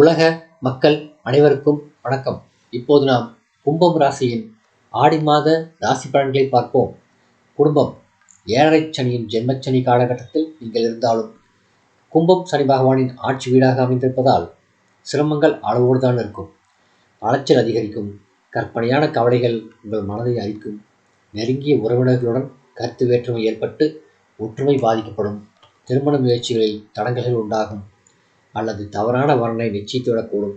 உலக மக்கள் அனைவருக்கும் வணக்கம். இப்போது நாம் கும்பம் ராசியின் ஆடி மாத ராசி பலன்களை பார்ப்போம். குடும்பம் ஏழரை சனியின் ஜென்மச்சனி காலகட்டத்தில் நீங்கள் இருந்தாலும் கும்பம் சனி பகவானின் ஆட்சி வீடாக அமைந்திருப்பதால் சிரமங்கள் அளவோடு தான் இருக்கும். அலைச்சல் அதிகரிக்கும். கற்பனையான கவலைகள் உங்கள் மனதை அழிக்கும். நெருங்கிய உறவினர்களுடன் கருத்து வேற்றுமை ஏற்பட்டு ஒற்றுமை பாதிக்கப்படும். திருமண முயற்சிகளில் தடங்கல்கள் உண்டாகும். அல்லது தவறான வரனை நிச்சயித்துவிடக்கூடும்.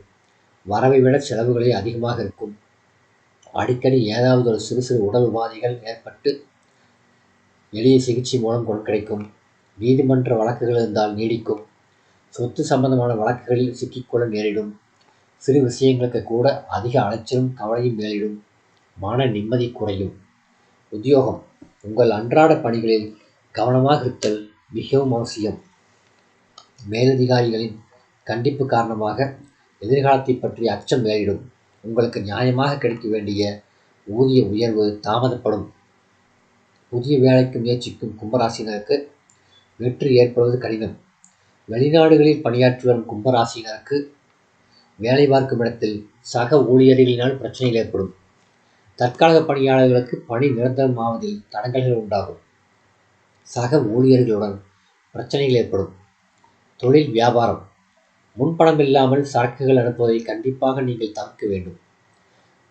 வரவை விட செலவுகளே அதிகமாக இருக்கும். அடிக்கடி ஏதாவது ஒரு சிறு சிறு உடல் உபாதைகள் ஏற்பட்டு எளிய சிகிச்சை மூலம் குணம் கிடைக்கும். நீதிமன்ற வழக்குகள் இருந்தால் நீடிக்கும். சொத்து சம்பந்தமான வழக்குகளில் சிக்கிக்கொள்ள நேரிடும். சிறு விஷயங்களுக்கு கூட அதிக அலைச்சலும் கவலையும் மேலிடும். மன நிம்மதி குறையும். உத்தியோகம். உங்கள் அன்றாட பணிகளில் கவனமாக இருத்தல் மிகவும் அவசியம். மேலதிகாரிகளின் கண்டிப்பு காரணமாக எதிர்காலத்தை பற்றிய அச்சம் மேலிடும் உங்களுக்கு நியாயமாக கிடைக்க வேண்டிய ஊதிய உயர்வு தாமதப்படும். புதிய வேலைக்கு முயற்சிக்கும் கும்பராசினருக்கு வெற்றி ஏற்படுவது கடினம். வெளிநாடுகளில் பணியாற்றி வரும் கும்பராசினருக்கு வேலை பார்க்கும் இடத்தில் சக ஊழியர்களினால் பிரச்சனைகள் ஏற்படும். தற்காலிக பணியாளர்களுக்கு பணி நிரந்தரமாவதில் தடங்கல்கள் உண்டாகும். சக ஊழியர்களுடன் பிரச்சனைகள் ஏற்படும். தொழில் வியாபாரம் முன்பணம் இல்லாமல் சரக்குகள் அனுப்புவதை கண்டிப்பாக நீங்கள் தவிர்க்க வேண்டும்.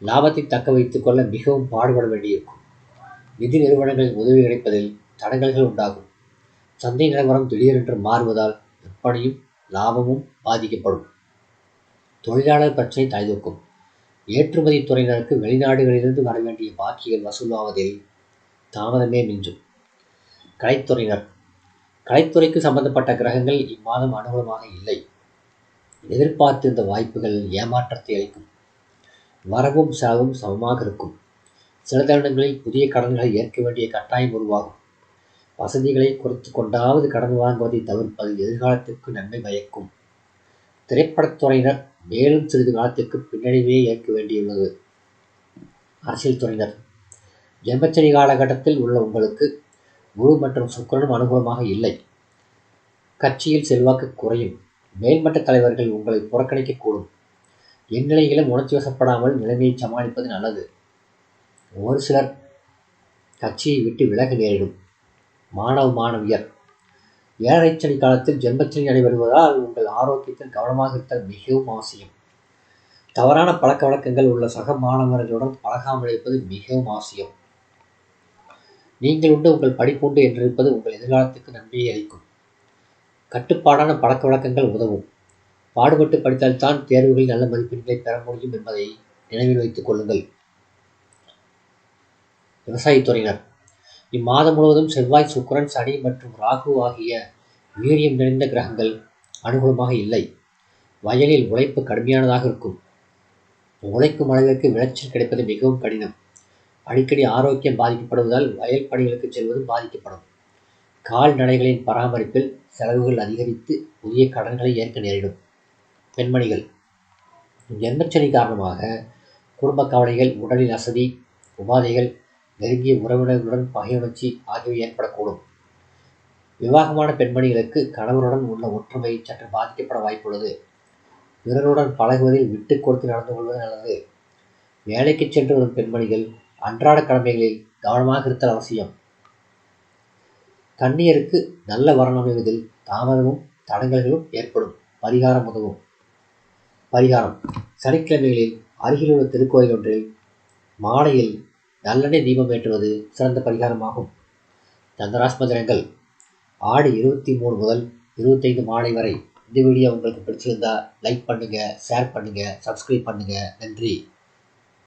லாபத்தை தக்க வைத்துக் கொள்ள மிகவும் பாடுபட வேண்டியிருக்கும். நிதி நிறுவனங்களின் உதவி கிடைப்பதில் தடங்கல்கள் உண்டாகும். சந்தை நிலவரம் திடீரென்று மாறுவதால் விற்பனையும் லாபமும் பாதிக்கப்படும். தொழிலாளர் பிரச்சனை தலைதூக்கும். ஏற்றுமதி துறையினருக்கு வெளிநாடுகளிலிருந்து வர வேண்டிய பாக்கிகள் வசூலாவதில் தாமதமே மிஞ்சும். கலைத்துறையினர். கலைத்துறைக்கு சம்பந்தப்பட்ட கிரகங்கள் இம்மாதம் அனுகூலமாக இல்லை. எதிர்பார்த்திருந்த வாய்ப்புகள் ஏமாற்றத்தை அளிக்கும். வரவும் செலவும் சமமாக இருக்கும். சில தருணங்களில் புதிய கடன்களை ஏற்க வேண்டிய கட்டாயம் உருவாகும். வசதிகளை குறைத்து கொண்டாவது கடன் வாங்குவதை தவிர்ப்பது எதிர்காலத்திற்கு நன்மை பயக்கும். திரைப்படத்துறையினர் மேலும் சிறிது காலத்திற்கு பின்னடைவே ஏற்க வேண்டியுள்ளது. அரசியல் துறையினர் ஜென்மச்சனி காலகட்டத்தில் உள்ள உங்களுக்கு குரு மற்றும் சுக்கரனும் அனுகூலமாக இல்லை. கட்சியில் செல்வாக்கு குறையும். மேல்மட்ட தலைவர்கள் உங்களை புறக்கணிக்கக்கூடும். எந்நிலையிலும் உணர்ச்சி வசப்படாமல் நிலைமையை சமாளிப்பது நல்லது. ஒரு சிலர் கட்சியை விட்டு விலக நேரிடும். மாணவ மாணவியர். ஏழைச்சனி காலத்தில் ஜென்மச்சனி நடைபெறுவதால் உங்கள் ஆரோக்கியத்தில் கவனமாக இருத்தல் மிகவும் அவசியம். தவறான பழக்க வழக்கங்கள் உள்ள சக மாணவர்களுடன் பழகாமல் இருப்பது மிகவும் அவசியம். நீங்கள் உண்டு உங்கள் படிப்புண்டு என்றிருப்பது உங்கள் எதிர்காலத்துக்கு நன்மையை அளிக்கும். கட்டுப்பாடான பழக்க வழக்கங்கள் உதவும். பாடுபட்டு படித்தால்தான் தேர்வுகளில் நல்ல மதிப்பெண்களை பெற முடியும் என்பதை நினைவில் வைத்துக் கொள்ளுங்கள். விவசாயத்துறையினர் இம்மாதம் முழுவதும் செவ்வாய் சுக்கரன் சனி மற்றும் ராகு ஆகிய வீரியம் நிறைந்த கிரகங்கள் அனுகூலமாக இல்லை. வயலில் உழைப்பு கடுமையானதாக இருக்கும். உழைக்கும் அளவிற்கு விளைச்சல் கிடைப்பது மிகவும் கடினம். அடிக்கடி ஆரோக்கியம் பாதிக்கப்படுவதால் வயல் பணிகளுக்கு செல்வதும் பாதிக்கப்படும். கால்நடைகளின் பராமரிப்பில் செலவுகள் அதிகரித்து புதிய கடன்களை ஏற்க நேரிடும். பெண்மணிகள் ஜென்மச்சனி காரணமாக குடும்ப கவலைகள் உடலில் அசதி உபாதைகள் நெருங்கிய உறவினர்களுடன் பகையுணர்ச்சி ஆகியவை ஏற்படக்கூடும். விவாகமான பெண்மணிகளுக்கு கணவருடன் உள்ள ஒற்றுமை சற்று பாதிக்கப்பட வாய்ப்புள்ளது. பிறருடன் பழகுவதில் விட்டு கொடுத்து நடந்து கொள்வது நல்லது. வேலைக்கு சென்று வரும் பெண்மணிகள் அன்றாட கடமைகளில் கவனமாக இருத்தல் அவசியம். கண்ணியருக்கு நல்ல வரன் தாமதமும் தடங்கல்களும் ஏற்படும். பரிகாரம் உதவும். பரிகாரம். சனிக்கிழமைகளில் அருகிலுள்ள திருக்கோயில் ஒன்றில் மாலையில் நல்லெண்ணெய் தீபம் ஏற்றுவது சிறந்த பரிகாரமாகும். சந்திராஷ்ம தினங்கள் ஆடி இருபத்தி மூணு முதல் இருபத்தைந்து மாலை வரை இந்த வீடியோ உங்களுக்கு பிடிச்சிருந்தா லைக் பண்ணுங்கள் ஷேர் பண்ணுங்கள் சப்ஸ்கிரைப் பண்ணுங்கள் நன்றி.